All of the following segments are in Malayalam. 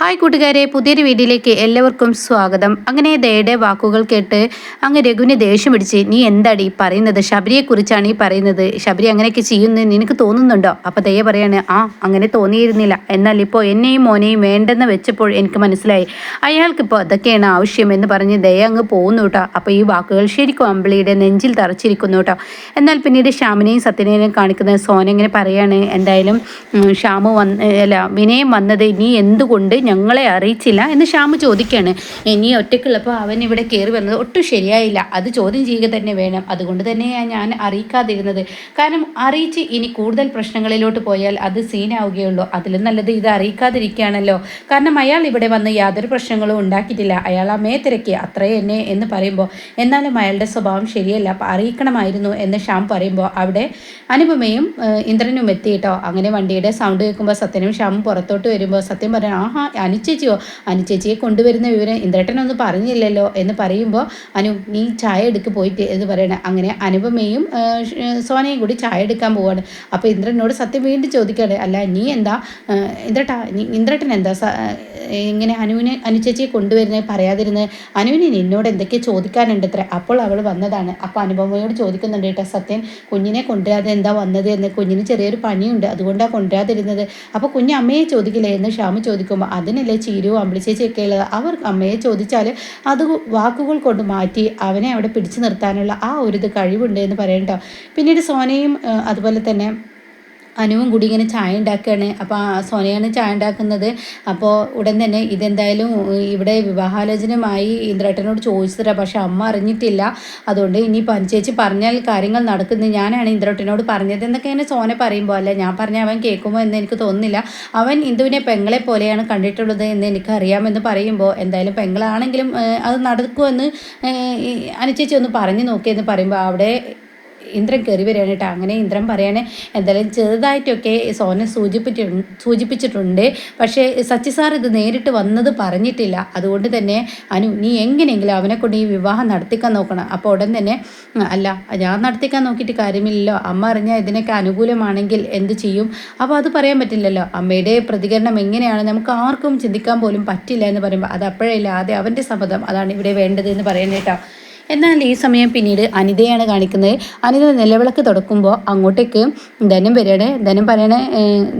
ഹായ് കൂട്ടുകാരെ പുതിയൊരു വീഡിയോയിലേക്ക് എല്ലാവർക്കും സ്വാഗതം. അങ്ങനെ ദയയുടെ വാക്കുകൾ കേട്ട് അങ്ങ് രഘുവിനെ ദേഷ്യം പിടിച്ച് നീ എന്താടി പറയുന്നത്? ശബരിയെക്കുറിച്ചാണ് ഈ പറയുന്നത്. ശബരി അങ്ങനെയൊക്കെ ചെയ്യുന്നു. നിനക്ക് തോന്നുന്നുണ്ടോ? അപ്പോൾ ദയ പറയാണ് ആ അങ്ങനെ തോന്നിയിരുന്നില്ല. എന്നാൽ ഇപ്പോൾ എന്നെയും മോനെയും വേണ്ടെന്ന് വെച്ചപ്പോൾ എനിക്ക് മനസ്സിലായി. അയാൾക്കിപ്പോൾ അതൊക്കെയാണ് ആവശ്യം എന്ന് പറഞ്ഞ് ദയ അങ്ങ് പോകുന്നു കേട്ടോ. അപ്പോൾ ഈ വാക്കുകൾ ശരിക്കും അമ്പിളിയുടെ നെഞ്ചിൽ തറച്ചിരിക്കുന്നു കേട്ടോ. എന്നാൽ പിന്നീട് ശ്യാമിനെയും സത്യനെയും കാണിക്കുന്ന സോന ഇങ്ങനെ പറയാണ് എന്തായാലും ശ്യാമു വന്ന് അല്ല വിനയം വന്നത് നീ എന്തുകൊണ്ട് ഞങ്ങളെ അറിയിച്ചില്ല എന്ന് ശ്യാമു ചോദിക്കുകയാണ് ഇനി ഒറ്റയ്ക്കുള്ളപ്പോൾ അവൻ ഇവിടെ കയറി വരുന്നത് ഒട്ടും ശരിയായില്ല. അത് ചോദ്യം ചെയ്യുക തന്നെ വേണം. അതുകൊണ്ട് തന്നെയാണ് ഞാൻ അറിയിക്കാതിരുന്നത്. കാരണം അറിയിച്ച് ഇനി കൂടുതൽ പ്രശ്നങ്ങളിലോട്ട് പോയാൽ അത് സീനാവുകയുള്ളൂ. അതിലും നല്ലത് ഇത് അറിയിക്കാതിരിക്കുകയാണല്ലോ. കാരണം അയാൾ ഇവിടെ വന്ന് യാതൊരു പ്രശ്നങ്ങളും ഉണ്ടാക്കിയിട്ടില്ല. അയാൾ അമ്മയെ തിരക്കി അത്രേ എന്നെ എന്ന് പറയുമ്പോൾ എന്നാലും അയാളുടെ സ്വഭാവം ശരിയല്ല. അപ്പം അറിയിക്കണമായിരുന്നു എന്ന് ശ്യാം പറയുമ്പോൾ അവിടെ അനുപമയും ഇന്ദ്രനും എത്തിയിട്ടോ അങ്ങനെ വണ്ടിയുടെ സൗണ്ട് കേൾക്കുമ്പോൾ സത്യനും ശ്യാമും പുറത്തോട്ട് വരുമ്പോൾ സത്യം പറയാൻ ആഹാ അനുചേച്ചിയോ അനുചേച്ചിയെ കൊണ്ടുവരുന്ന വിവരം ഇന്ദ്രട്ടനൊന്നും പറഞ്ഞില്ലല്ലോ എന്ന് പറയുമ്പോൾ അനു നീ ചായ എടുക്ക് പോയിട്ട് എന്ന് പറയണേ. അങ്ങനെ അനുപമയും സോനയും കൂടി ചായ എടുക്കാൻ പോവാണ്. അപ്പോൾ ഇന്ദ്രനോട് സത്യം വീണ്ടും ചോദിക്കുകയാണ് അല്ല നീ എന്താ ഇന്ദ്രട്ട ഇന്ദ്രട്ടാ ഇന്ദ്രട്ടൻ എന്താ ഇങ്ങനെ അനുവിനെ അനുചേച്ചിയെ കൊണ്ടുവരുന്നത് പറയാതിരുന്നത് അനുവിന് നിന്നോട് എന്തൊക്കെ ചോദിക്കാനുണ്ട് ഇത്ര അപ്പോൾ അവൾ വന്നതാണ്. അപ്പോൾ അനുപമയോട് ചോദിക്കുന്നുണ്ട് കേട്ടോ സത്യൻ കുഞ്ഞിനെ കൊണ്ടുവരാതെ എന്താ വന്നത് എന്ന്? കുഞ്ഞിന് ചെറിയൊരു പണിയുണ്ട് അതുകൊണ്ടാണ് കൊണ്ടുവരാതിരുന്നത്? അപ്പോൾ കുഞ്ഞ് അമ്മയെ ചോദിക്കില്ലേ എന്ന് ഷ്യാമ് ചോദിക്കുമ്പോൾ അതിനല്ലേ ചീരു അമ്പിളിച്ചേച്ചിയൊക്കെ ഉള്ളത്. അവർ അമ്മയെ ചോദിച്ചാൽ അത് വാക്കുകൾ കൊണ്ട് മാറ്റി അവനെ അവിടെ പിടിച്ചു നിർത്താനുള്ള ആ ഒരു ഇത് കഴിവുണ്ട് എന്ന് പറയണ്ടോ പിന്നീട് സോനയും അതുപോലെ തന്നെ അനുവും കൂടി ഇങ്ങനെ ചായ ഉണ്ടാക്കുകയാണ്. അപ്പോൾ സോനയാണ് ചായ ഉണ്ടാക്കുന്നത്. അപ്പോൾ ഉടൻ തന്നെ ഇതെന്തായാലും ഇവിടെ വിവാഹാലോചനമായി ഇന്ദ്രേട്ടനോട് ചോദിച്ചതാ പക്ഷെ അമ്മ അറിഞ്ഞിട്ടില്ല. അതുകൊണ്ട് ഇനി പഞ്ചേച്ചി പറഞ്ഞാൽ കാര്യങ്ങൾ നടക്കുന്നത് ഞാനാണ് ഇന്ദ്രേട്ടനോട് പറഞ്ഞത് എന്നൊക്കെ ഇങ്ങനെ സോന പറയുമ്പോൾ അല്ല ഞാൻ പറഞ്ഞ അവൻ കേൾക്കുമോ എന്ന് എനിക്ക് തോന്നുന്നില്ല. അവൻ ഇന്ദുവിനെ പെങ്ങളെ പോലെയാണ് കണ്ടിട്ടുള്ളത് എന്ന് എനിക്ക് അറിയാമെന്ന് പറയുമ്പോൾ എന്തായാലും പെങ്ങളാണെങ്കിലും അത് നടക്കുമെന്ന് അനുചേച്ചി ഒന്ന് പറഞ്ഞു നോക്കിയെന്ന് പറയുമ്പോൾ അവിടെ ഇന്ദ്രൻ കയറി വരികയാണ് കേട്ടോ. അങ്ങനെ ഇന്ദ്രൻ പറയാണ് എന്തായാലും ചെറുതായിട്ടൊക്കെ സോനെ സൂചിപ്പിച്ചിട്ടുണ്ട് സൂചിപ്പിച്ചിട്ടുണ്ട്. പക്ഷേ സച്ചി സാർ ഇത് നേരിട്ട് വന്നത് പറഞ്ഞിട്ടില്ല. അതുകൊണ്ട് തന്നെ അനു നീ എങ്ങനെയെങ്കിലും അവനെ കൊണ്ട് ഈ വിവാഹം നടത്തിക്കാൻ നോക്കണം. അപ്പോൾ ഉടൻ തന്നെ അല്ല ഞാൻ നടത്തിക്കാൻ നോക്കിയിട്ട് കാര്യമില്ലല്ലോ. അമ്മ അറിഞ്ഞാൽ ഇതിനൊക്കെ അനുകൂലമാണെങ്കിൽ എന്ത് ചെയ്യും? അപ്പോൾ അത് പറയാൻ പറ്റില്ലല്ലോ. അമ്മയുടെ പ്രതികരണം എങ്ങനെയാണ്? നമുക്ക് ആർക്കും ചിന്തിക്കാൻ പോലും പറ്റില്ല എന്ന് പറയുമ്പോൾ അത് അപ്പോഴേ ഇല്ലാതെ അവന്റെ സമ്മതം അതാണ് ഇവിടെ വേണ്ടത് എന്ന് കേട്ടോ. എന്നാൽ ഈ സമയം പിന്നീട് അനിതയാണ് കാണിക്കുന്നത്. അനിത നിലവിളക്ക് തുടക്കുമ്പോൾ അങ്ങോട്ടേക്ക് ധനം വരികയാണ്. ധനം പറയണേ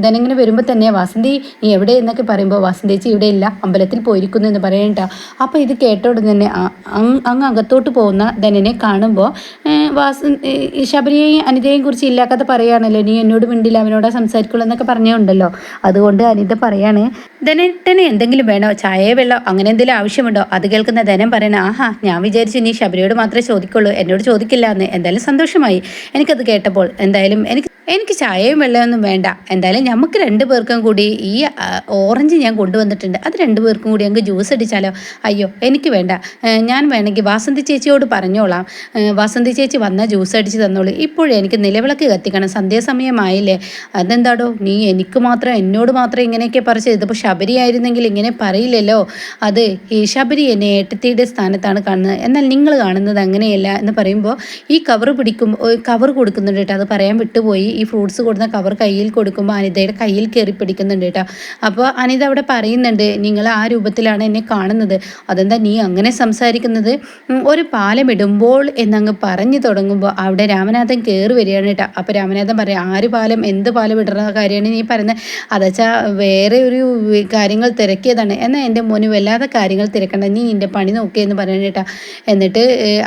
ധനം ഇങ്ങനെ വരുമ്പോൾ തന്നെ വാസന്തി നീ എവിടെ? എന്നൊക്കെ പറയുമ്പോൾ വാസന്തേച്ചി ഇവിടെ ഇല്ല. അമ്പലത്തിൽ പോയിരിക്കുന്നു എന്ന് പറയണ്ട അപ്പോൾ ഇത് കേട്ട ഉടൻ തന്നെ അങ്ങ് അകത്തോട്ട് പോകുന്ന ധനനെ കാണുമ്പോൾ വാസ ശബരിയെയും അനിതയെയും കുറിച്ച് ഇല്ലാക്കാതെ പറയുകയാണല്ലോ. നീ എന്നോട് മിണ്ടില്ല. അവനോട് സംസാരിക്കുള്ളൂ എന്നൊക്കെ പറഞ്ഞുണ്ടല്ലോ അതുകൊണ്ട് അനിത പറയാണ് ധനത്തിന് എന്തെങ്കിലും വേണോ? ചായ വെള്ളോ അങ്ങനെ എന്തെങ്കിലും ആവശ്യമുണ്ടോ? അത് കേൾക്കുന്ന ധനം പറയണ ആഹാ ഞാൻ വിചാരിച്ചു നീ ശബരിയോട് മാത്രമേ ചോദിക്കുള്ളൂ എന്നോട് ചോദിക്കില്ല എന്ന് എന്തായാലും സന്തോഷമായി. എനിക്കത് കേട്ടപ്പോൾ എന്തായാലും എനിക്ക് എനിക്ക് ചായയും വെള്ളമൊന്നും വേണ്ട. എന്തായാലും നമുക്ക് രണ്ട് പേർക്കും കൂടി ഈ ഓറഞ്ച് ഞാൻ കൊണ്ടുവന്നിട്ടുണ്ട്. അത് രണ്ട് പേർക്കും കൂടി അങ്ങ് ജ്യൂസ് അടിച്ചാലോ? അയ്യോ എനിക്ക് വേണ്ട. ഞാൻ വേണമെങ്കിൽ വാസന്തി ചേച്ചിയോട് പറഞ്ഞോളാം. വാസന്തി ചേച്ചി വന്നാൽ ജ്യൂസ് അടിച്ച് തന്നോളൂ. ഇപ്പോഴും എനിക്ക് നിലവിളക്ക് കത്തിക്കണം. സന്ധ്യാസമയമായില്ലേ. അതെന്താടോ? നീ എനിക്ക് മാത്രം എന്നോട് മാത്രം ഇങ്ങനെയൊക്കെ പറിച്ചത് ഇതിപ്പോൾ ശബരി ആയിരുന്നെങ്കിൽ ഇങ്ങനെ പറയില്ലല്ലോ. അത് ഈ ശബരി എന്നെ ഏട്ടത്തിയുടെ സ്ഥാനത്താണ് കാണുന്നത്. എന്നാൽ നിങ്ങൾ കാണുന്നത് അങ്ങനെയല്ല എന്ന് പറയുമ്പോൾ ഈ കവർ പിടിക്കും കവർ കൊടുക്കുന്നുണ്ട് കേട്ടോ. അത് പറയാൻ വിട്ടുപോയി. ഈ ഫ്രൂട്ട്സ് കൊടുക്കുന്ന കവർ കയ്യിൽ കൊടുക്കുമ്പോൾ അനിതയുടെ കയ്യിൽ കയറി പിടിക്കുന്നുണ്ട് കേട്ടോ. അപ്പോൾ അനിത അവിടെ പറയുന്നുണ്ട് നിങ്ങൾ ആ രൂപത്തിലാണ് എന്നെ കാണുന്നത്. അതെന്താ നീ അങ്ങനെ സംസാരിക്കുന്നത്? ഒരു പാലം ഇടുമ്പോൾ എന്നങ്ങ് പറഞ്ഞു തുടങ്ങുമ്പോൾ അവിടെ രാമനാഥൻ കയറി വരികയാണ് കേട്ടോ. അപ്പോൾ രാമനാഥൻ പറയാം ആര് പാലം? എന്ത് പാലം ഇടുന്ന കാര്യമാണ് നീ പറയുന്നത് അതച്ചാ വേറെ ഒരു കാര്യങ്ങൾ തിരക്കിയതാണ്. എന്നാൽ എന്റെ മോന് വല്ലാതെ കാര്യങ്ങൾ തിരക്കണ്ട. നീ നിന്റെ പണി നോക്കിയെന്ന് പറയണ എന്നിട്ട്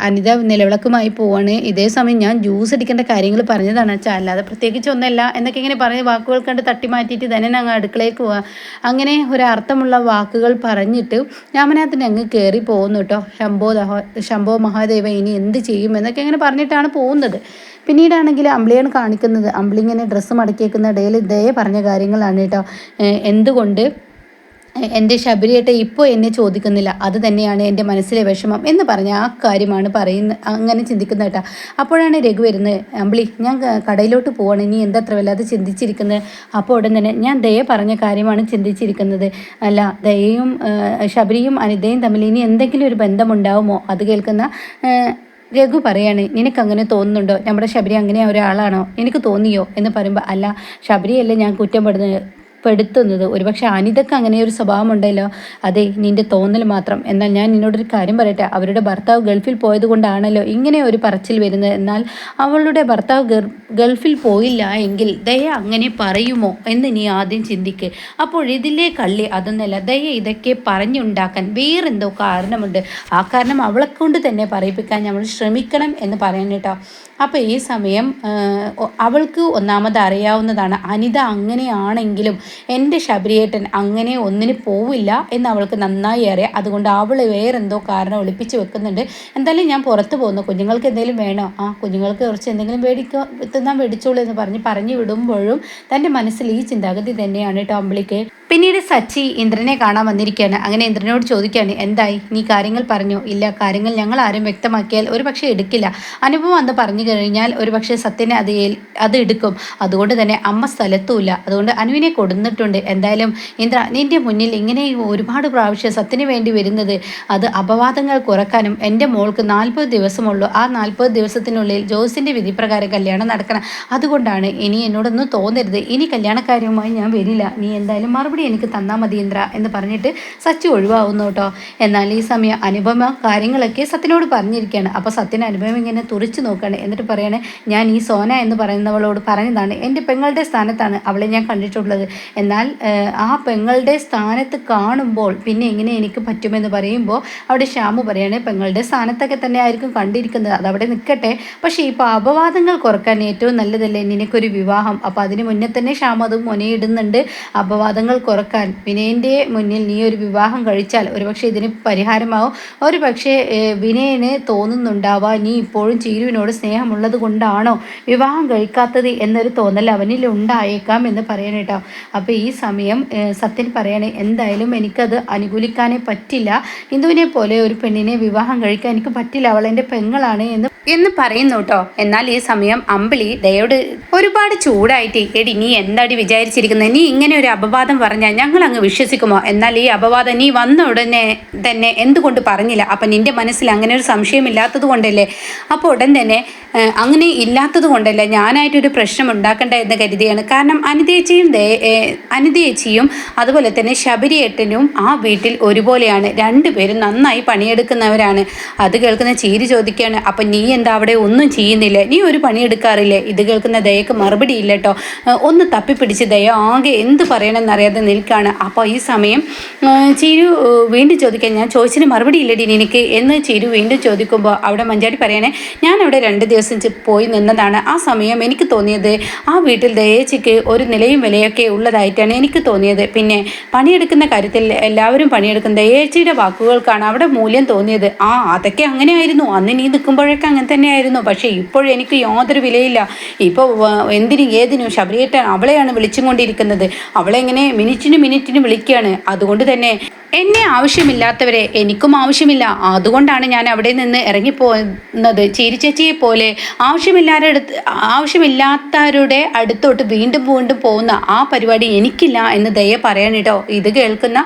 അനിത നിലവിളക്കുമായി പോവാണ്. ഇതേ സമയം ഞാൻ ജ്യൂസ് അടിക്കേണ്ട കാര്യങ്ങൾ പറഞ്ഞതാണ് അച്ഛാ. അല്ലാതെ പ്രത്യേകിച്ച് ഒന്നല്ല എന്നൊക്കെ ഇങ്ങനെ പറഞ്ഞ് വാക്കുകൾ കണ്ട് തട്ടി മാറ്റിയിട്ട് തന്നെ അങ്ങ് അടുക്കളയിലേക്ക് പോവാ. അങ്ങനെ ഒരു അർത്ഥമുള്ള വാക്കുകൾ പറഞ്ഞിട്ട് രാമനാഥൻ അങ്ങ് കയറി പോകുന്നു കേട്ടോ. ശംഭോ ശംഭോ മഹാദേവ ഇനി എന്ത് ചെയ്യും എന്നൊക്കെ ഇങ്ങനെ പറഞ്ഞിട്ടാണ് പോകുന്നത്. പിന്നീടാണെങ്കിൽ അമ്പിളിയാണ് കാണിക്കുന്നത്. അമ്പിളി ഇങ്ങനെ ഡ്രസ്സ് മടക്കിയേക്കുന്ന ഇടയിൽ ഇതേ പറഞ്ഞ കാര്യങ്ങളാണ് കേട്ടോ. എന്തുകൊണ്ട് എന്റെ ശബരിയേട്ട ഇപ്പോൾ എന്നെ ചോദിക്കുന്നില്ല. അത് തന്നെയാണ് എന്റെ മനസ്സിലെ വിഷമം എന്ന് പറഞ്ഞ ആ കാര്യമാണ് പറയുന്ന അങ്ങനെ ചിന്തിക്കുന്ന കേട്ടോ. അപ്പോഴാണ് രഘു വരുന്നത്. അമ്പിളി ഞാൻ കടയിലോട്ട് പോവാണ്. ഇനി എന്താ അത്ര വല്ലാതെ ചിന്തിച്ചിരിക്കുന്നത്? അപ്പോൾ ഉടൻ തന്നെ ഞാൻ ദയ പറഞ്ഞ കാര്യമാണ് ചിന്തിച്ചിരിക്കുന്നത്. അല്ല ദയയും ശബരിയും അനിതയും തമ്മിൽ ഇനി എന്തെങ്കിലും ഒരു ബന്ധമുണ്ടാവുമോ? അത് കേൾക്കുന്ന രഘു പറയാണ് നിനക്ക് അങ്ങനെ തോന്നുന്നുണ്ടോ? നമ്മുടെ ശബരി അങ്ങനെ ഒരാളാണോ? എനിക്ക് തോന്നിയോ? എന്ന് പറയുമ്പോൾ അല്ല ശബരിയല്ലേ ഞാൻ കുറ്റം പെടുത്തുന്നത് ഒരുപക്ഷെ അനിതക്ക് അങ്ങനെ ഒരു സ്വഭാവം ഉണ്ടല്ലോ അതെ നിന്റെ തോന്നൽ മാത്രം. എന്നാൽ ഞാൻ നിന്നോടൊരു കാര്യം പറയട്ടെ. അവരുടെ ഭർത്താവ് ഗൾഫിൽ പോയത് കൊണ്ടാണല്ലോ ഇങ്ങനെ ഒരു പറച്ചിൽ വരുന്നത്. എന്നാൽ അവളുടെ ഭർത്താവ് ഗൾഫിൽ പോയില്ല എങ്കിൽ ദയ അങ്ങനെ പറയുമോ എന്ന് നീ ആദ്യം ചിന്തിക്ക്. അപ്പോൾ ഇതിലെ കള്ളി അതൊന്നല്ല ദയ ഇതൊക്കെ പറഞ്ഞുണ്ടാക്കാൻ വേറെന്തോ കാരണമുണ്ട്. ആ കാരണം അവളെ കൊണ്ട് തന്നെ പറയിപ്പിക്കാൻ നമ്മൾ ശ്രമിക്കണം എന്ന് പറയാൻ കേട്ടോ. അപ്പോൾ ഈ സമയം അവൾക്ക് ഒന്നാമത് അറിയാവുന്നതാണ് അനിത അങ്ങനെയാണെങ്കിലും എന്റെ ശബരിയേട്ടൻ അങ്ങനെ ഒന്നിന് പോവില്ല എന്ന് അവൾക്ക് നന്നായി അറിയാം. അതുകൊണ്ട് അവൾ വേറെന്തോ കാരണം ഒളിപ്പിച്ച് വെക്കുന്നുണ്ട്. എന്തായാലും ഞാൻ പുറത്ത് പോകുന്നു. കുഞ്ഞുങ്ങൾക്ക് എന്തെങ്കിലും വേണോ? ആ കുഞ്ഞുങ്ങൾക്ക് കുറച്ച് എന്തെങ്കിലും മേടിക്കോ തിന്നാൻ മേടിച്ചോളൂ എന്ന് പറഞ്ഞ് പറഞ്ഞു വിടുമ്പോഴും തന്റെ മനസ്സിൽ ഈ ചിന്താഗതി തന്നെയാണ് കേട്ടോ അമ്പിളിക്ക്. പിന്നീട് സച്ചി ഇന്ദ്രനെ കാണാൻ വന്നിരിക്കുകയാണ്. അങ്ങനെ ഇന്ദ്രനോട് ചോദിക്കുകയാണ് എന്തായി? നീ കാര്യങ്ങൾ പറഞ്ഞു? ഇല്ല കാര്യങ്ങൾ ഞങ്ങൾ ആരും വ്യക്തമാക്കിയാൽ ഒരു പക്ഷേ എടുക്കില്ല. അനുഭവം അന്ന് പറഞ്ഞു കഴിഞ്ഞാൽ ഒരു പക്ഷേ സത്യനെ അത് അത് എടുക്കും. അതുകൊണ്ട് തന്നെ അമ്മ സ്ഥലത്തുമില്ല. അതുകൊണ്ട് അനുവിനെ കൊടുന്നിട്ടുണ്ട്. എന്തായാലും ഇന്ദ്ര നിന്റെ മുന്നിൽ ഇങ്ങനെ ഒരുപാട് പ്രാവശ്യം സത്യന് വേണ്ടി വരുന്നത് അത് അപവാദങ്ങൾ കുറക്കാനും എന്റെ മോൾക്ക് നാൽപ്പത് ദിവസമുള്ളൂ. ആ നാൽപ്പത് ദിവസത്തിനുള്ളിൽ ജോസിന്റെ വിധിപ്രകാരം കല്യാണം നടക്കണം. അതുകൊണ്ടാണ് ഇനി എന്നോടൊന്നും തോന്നരുത്. ഇനി കല്യാണക്കാര്യവുമായി ഞാൻ വരില്ല. നീ എന്തായാലും മറുപടി എനിക്ക് തന്നാൽ മതി ഇന്ദ്ര എന്ന് പറഞ്ഞിട്ട് സച്ചു ഒഴിവാകുന്നു കേട്ടോ. എന്നാൽ ഈ സമയം അനുപമ കാര്യങ്ങളൊക്കെ സത്യനോട് പറഞ്ഞിരിക്കുകയാണ്. അപ്പോൾ സത്യൻ അനുഭവം ഇങ്ങനെ തുറിച്ച് നോക്കുകയാണ്. എന്നിട്ട് പറയാണ് ഞാൻ ഈ സോന എന്ന് പറയുന്നവളോട് പറഞ്ഞതാണ് എന്റെ പെങ്ങളുടെ സ്ഥാനത്താണ് അവളെ ഞാൻ കണ്ടിട്ടുള്ളത്. എന്നാൽ ആ പെങ്ങളുടെ സ്ഥാനത്ത് കാണുമ്പോൾ പിന്നെ എങ്ങനെ എനിക്ക് പറ്റുമെന്ന് പറയുമ്പോൾ അവിടെ ശ്യാമു പറയാണ് പെങ്ങളുടെ സ്ഥാനത്തൊക്കെ തന്നെ ആയിരിക്കും കണ്ടിരിക്കുന്നത്. അതവിടെ നിൽക്കട്ടെ. പക്ഷേ ഇപ്പോൾ അപവാദങ്ങൾ കുറയ്ക്കാൻ ഏറ്റവും നല്ലതല്ലേ നിനക്കൊരു വിവാഹം? അപ്പോൾ അതിന് മുന്നേ തന്നെ ശ്യാമു അത് മുനയിടുന്നുണ്ട്. അപവാദങ്ങൾ കുറയ്ക്കാൻ. വിനയന്റെ മുന്നിൽ നീ ഒരു വിവാഹം കഴിച്ചാൽ ഒരുപക്ഷെ ഇതിന് പരിഹാരമാവും. ഒരു പക്ഷേ വിനയന് തോന്നുന്നുണ്ടാവാം. നീ ഇപ്പോഴും ചീരുവിനോട് സ്നേഹമുള്ളത് കൊണ്ടാണോ വിവാഹം കഴിക്കാത്തത് എന്നൊരു തോന്നൽ അവനിൽ ഉണ്ടായേക്കാം എന്ന് പറയണേട്ടോ അപ്പോൾ ഈ സമയം സത്യൻ പറയണേ എന്തായാലും എനിക്കത് അനുകൂലിക്കാനേ പറ്റില്ല. ഹിന്ദുവിനെ പോലെ ഒരു പെണ്ണിനെ വിവാഹം കഴിക്കാൻ എനിക്ക് പറ്റില്ല. അവൾ എന്റെ പെങ്ങളാണ് എന്ന് എന്ന് പറയുന്നു കേട്ടോ എന്നാൽ ഈ സമയം അമ്പിളി ദയോട് ഒരുപാട് ചൂടായിട്ട്. എടി നീ എന്താടി വിചാരിച്ചിരിക്കുന്നത് നീ ഇങ്ങനെ ഒരു അപവാദം പറഞ്ഞാൽ ഞങ്ങൾ അങ്ങ് വിശ്വസിക്കുമോ? എന്നാൽ ഈ അപവാദം നീ വന്ന ഉടനെ തന്നെ എന്തുകൊണ്ട് പറഞ്ഞില്ല? അപ്പം നിന്റെ മനസ്സിൽ അങ്ങനെ ഒരു സംശയമില്ലാത്തത് കൊണ്ടല്ലേ? അപ്പോൾ ഉടൻ തന്നെ അങ്ങനെ ഇല്ലാത്തത് കൊണ്ടല്ലേ ഞാനായിട്ടൊരു പ്രശ്നം ഉണ്ടാക്കണ്ട എന്ന് കരുതിയാണ്. കാരണം അനിതേച്ചിയും അനിതേച്ചിയും അതുപോലെ തന്നെ ശബരിയേട്ടനും ആ വീട്ടിൽ ഒരുപോലെയാണ്. രണ്ടുപേരും നന്നായി പണിയെടുക്കുന്നവരാണ്. അത് കേൾക്കുന്ന ചീരി ചോദിക്കുകയാണ് അപ്പം നീ എന്താ അവിടെ ഒന്നും ചെയ്യുന്നില്ല? നീ ഒരു പണിയെടുക്കാറില്ലേ? ഇത് കേൾക്കുന്ന ദയക്ക് മറുപടി ഇല്ല കേട്ടോ ഒന്ന് തപ്പിപ്പിടിച്ച് ദയ ആകെ എന്ത് പറയണമെന്നറിയാതെ നിൽക്കുകയാണ് അപ്പോൾ ഈ സമയം ചിരു വീണ്ടും ചോദിക്കാൻ ഞാൻ ചോദിച്ചതിന് മറുപടി ഇല്ലടി നിനക്ക്. എന്ന് ചിരു വീണ്ടും ചോദിക്കുമ്പോൾ അവിടെ മഞ്ചാടി പറയണേ ഞാൻ അവിടെ രണ്ട് ദിവസം പോയി നിന്നതാണ്. ആ സമയം എനിക്ക് തോന്നിയത് ആ വീട്ടിൽ ദയേച്ചിക്ക് ഒരു നിലയും വിലയൊക്കെ ഉള്ളതായിട്ടാണ് എനിക്ക് തോന്നിയത്. പിന്നെ പണിയെടുക്കുന്ന കാര്യത്തിൽ എല്ലാവരും പണിയെടുക്കുന്ന ദയേച്ചിയുടെ വാക്കുകൾക്കാണ് അവിടെ മൂല്യം തോന്നിയത്. ആ അതൊക്കെ അങ്ങനെ ആയിരുന്നു അന്ന് നീ നിൽക്കുമ്പോഴൊക്കെ അങ്ങനെ തന്നെയായിരുന്നു. പക്ഷേ ഇപ്പോഴെനിക്ക് യാതൊരു വിലയില്ല. ഇപ്പോൾ എന്തിനും ഏതിനും ശബരിയേറ്റ അവളെയാണ് വിളിച്ചുകൊണ്ടിരിക്കുന്നത് അവളെങ്ങനെ മിനി മിനിറ്റിന് മിനിറ്റിന് വിളിക്കുകയാണ് അതുകൊണ്ട് തന്നെ എന്നെ ആവശ്യമില്ലാത്തവരെ എനിക്കും ആവശ്യമില്ല. അതുകൊണ്ടാണ് ഞാൻ അവിടെ നിന്ന് ഇറങ്ങിപ്പോകുന്നത്. ചേരിച്ചേച്ചിയെ പോലെ ആവശ്യമില്ലാരുടെ ആവശ്യമില്ലാത്തവരുടെ അടുത്തോട്ട് വീണ്ടും വീണ്ടും പോകുന്ന ആ പരിപാടി എനിക്കില്ല എന്ന് ദയ പറയാനിട്ടോ ഇത് കേൾക്കുന്ന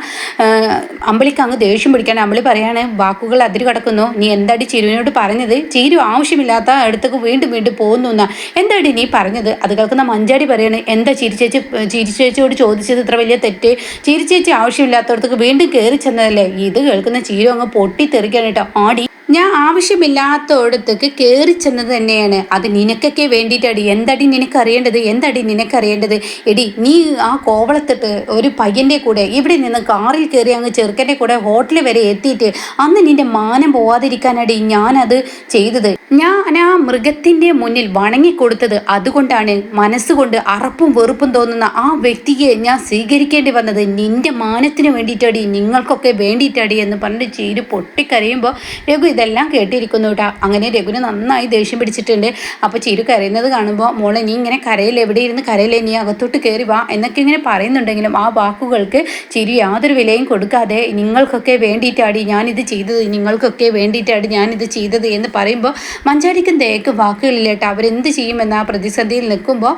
അമ്പളിക്ക് അങ്ങ് ദേഷ്യം പിടിക്കാൻ അമ്പളി പറയാണ് വാക്കുകൾ അതിര് കടക്കുന്നു. നീ എന്താടി ചിരുവിനോട് പറഞ്ഞത്? ചിരു ആവശ്യമില്ലാത്ത അടുത്തേക്ക് വീണ്ടും വീണ്ടും പോകുന്നു എന്നാ. എന്താടി നീ പറഞ്ഞത്? അത് കേൾക്കുന്ന മഞ്ചാടി പറയാണ് എന്താ ചിരിച്ചേച്ചി ചിരിച്ചേച്ചിയോട് ചോദിച്ചത് ഇത്ര വലിയ തെറ്റ്? ചിരിച്ചേച്ചി ആവശ്യമില്ലാത്തടത്തേക്ക് വീണ്ടും കയറി ചെന്നതല്ലേ? ഇത് കേൾക്കുന്ന ചീരു അങ്ങ് പൊട്ടിത്തെറിക്കാൻ കേട്ടോ. ആടി. ഞാൻ ആവശ്യമില്ലാത്തടത്തേക്ക് കയറി ചെന്നത് തന്നെയാണ്. അത് നിനക്കൊക്കെ വേണ്ടിയിട്ടടി. എന്തടി നിനക്കറിയേണ്ടത്? എന്തടി നിനക്കറിയേണ്ടത്? എടി നീ ആ കോവളത്തിട്ട് ഒരു പയ്യന്റെ കൂടെ ഇവിടെ നിന്ന് കാറിൽ കയറി അങ്ങ് ചെറുക്കന്റെ കൂടെ ഹോട്ടലിൽ വരെ എത്തിയിട്ട് അന്ന് നിന്റെ മാനം പോവാതിരിക്കാനടി ഞാനത് ചെയ്തത്. ഞാൻ ആ മൃഗത്തിന്റെ മുന്നിൽ വണങ്ങിക്കൊടുത്തത് അതുകൊണ്ടാണ് മനസ്സുകൊണ്ട് അറപ്പും വെറുപ്പും തോന്നുന്ന ആ വ്യക്തിയെ ഞാൻ സ്വീകരിക്കേണ്ടി വന്നത്. നിന്റെ മാനത്തിന് വേണ്ടിയിട്ടടി നിങ്ങൾക്കൊക്കെ വേണ്ടിയിട്ടടി എന്ന് പറഞ്ഞിട്ട് ചീര് പൊട്ടിക്കരയുമ്പോൾ രഘു ഇതെല്ലാം കേട്ടിരിക്കുന്നു കേട്ടോ അങ്ങനെ രഘുവിന് നന്നായി ദേഷ്യം പിടിച്ചിട്ടുണ്ട്. അപ്പോൾ ചീരു കരയുന്നത് കാണുമ്പോൾ മോളെ നീ ഇങ്ങനെ കരയില്ല? എവിടെ ഇരുന്ന് കരയില്ലേ? നീ അകത്തോട്ട് കയറി വാ എന്നൊക്കെ ഇങ്ങനെ പറയുന്നുണ്ടെങ്കിലും ആ വാക്കുകൾക്ക് ചിരി യാതൊരു വിലയും കൊടുക്കാതെ നിങ്ങൾക്കൊക്കെ വേണ്ടിയിട്ടാടി ഞാനിത് ചെയ്തത്. നിങ്ങൾക്കൊക്കെ വേണ്ടിയിട്ടാടി ഞാനിത് ചെയ്തത് എന്ന് പറയുമ്പോൾ മഞ്ചാടിക്കും തേക്ക് വാക്കുകളില്ലേട്ടോ അവരെന്ത് ചെയ്യുമെന്ന പ്രതിസന്ധിയിൽ നിൽക്കുമ്പോൾ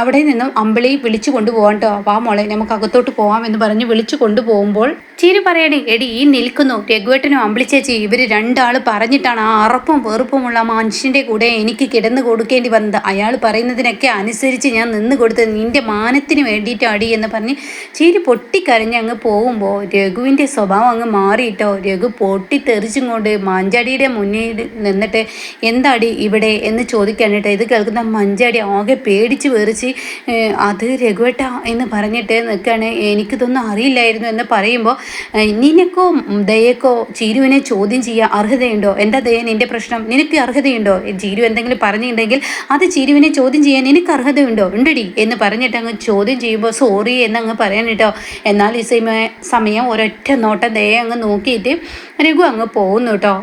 അവിടെ നിന്നും അമ്പിളി വിളിച്ചു കൊണ്ടുപോകാം കേട്ടോ വാ മോളെ നമുക്ക് അകത്തോട്ട് പോകാമെന്ന് പറഞ്ഞ് വിളിച്ചു കൊണ്ടുപോകുമ്പോൾ ചീരി പറയണേ എടി ഈ നിൽക്കുന്നു. രഘുവേട്ടനും അമ്പിളിച്ചേച്ചി ഇവർ രണ്ടാൾ പറഞ്ഞിട്ടാണ് ആ അറപ്പും വെറുപ്പുമുള്ള മനുഷ്യന്റെ കൂടെ എനിക്ക് കിടന്നു കൊടുക്കേണ്ടി വന്നത്. അയാൾ പറയുന്നതിനൊക്കെ അനുസരിച്ച് ഞാൻ നിന്ന് കൊടുത്തത് നിന്റെ മാനത്തിന് വേണ്ടിയിട്ടാടി എന്ന് പറഞ്ഞ് ചീരി പൊട്ടിക്കരഞ്ഞ് അങ്ങ് പോകുമ്പോൾ രഘുവിന്റെ സ്വഭാവം അങ്ങ് മാറിയിട്ടോ. രഘു പൊട്ടിത്തെറിച്ചും കൊണ്ട് മാഞ്ചാടിയുടെ മുന്നിൽ നിന്നിട്ട് എന്താടി ഇവിടെ എന്ന് ചോദിക്കാനായിട്ട് ഇത് കേൾക്കുന്ന മഞ്ചാടി ആകെ പേടിച്ച് വേറിച്ച് അത് രഘുവേട്ട എന്ന് പറഞ്ഞിട്ട് നിൽക്കുകയാണ്. എനിക്കിതൊന്നും അറിയില്ലായിരുന്നു എന്ന് പറയുമ്പോൾ നിനക്കോ ദയക്കോ ചീരുവിനെ ചോദ്യം ചെയ്യാൻ അർഹതയുണ്ടോ? എന്താ ദയ നിന്റെ പ്രശ്നം? നിനക്ക് അർഹതയുണ്ടോ? ചീരു എന്തെങ്കിലും പറഞ്ഞിട്ടുണ്ടെങ്കിൽ അത് ചീരുവിനെ ചോദ്യം ചെയ്യാൻ നിനക്ക് അർഹതയുണ്ടോ? ഉണ്ടടി എന്ന് പറഞ്ഞിട്ട് അങ്ങ് ചോദ്യം ചെയ്യുമ്പോൾ സോറി എന്നങ്ങ് പറയാൻ കേട്ടോ. എന്നാൽ ഈ സമയം ഒരൊറ്റ നോട്ടം ദയ അങ്ങ് നോക്കിയിട്ട് രഘു അങ്ങ് പോകുന്നു കേട്ടോ.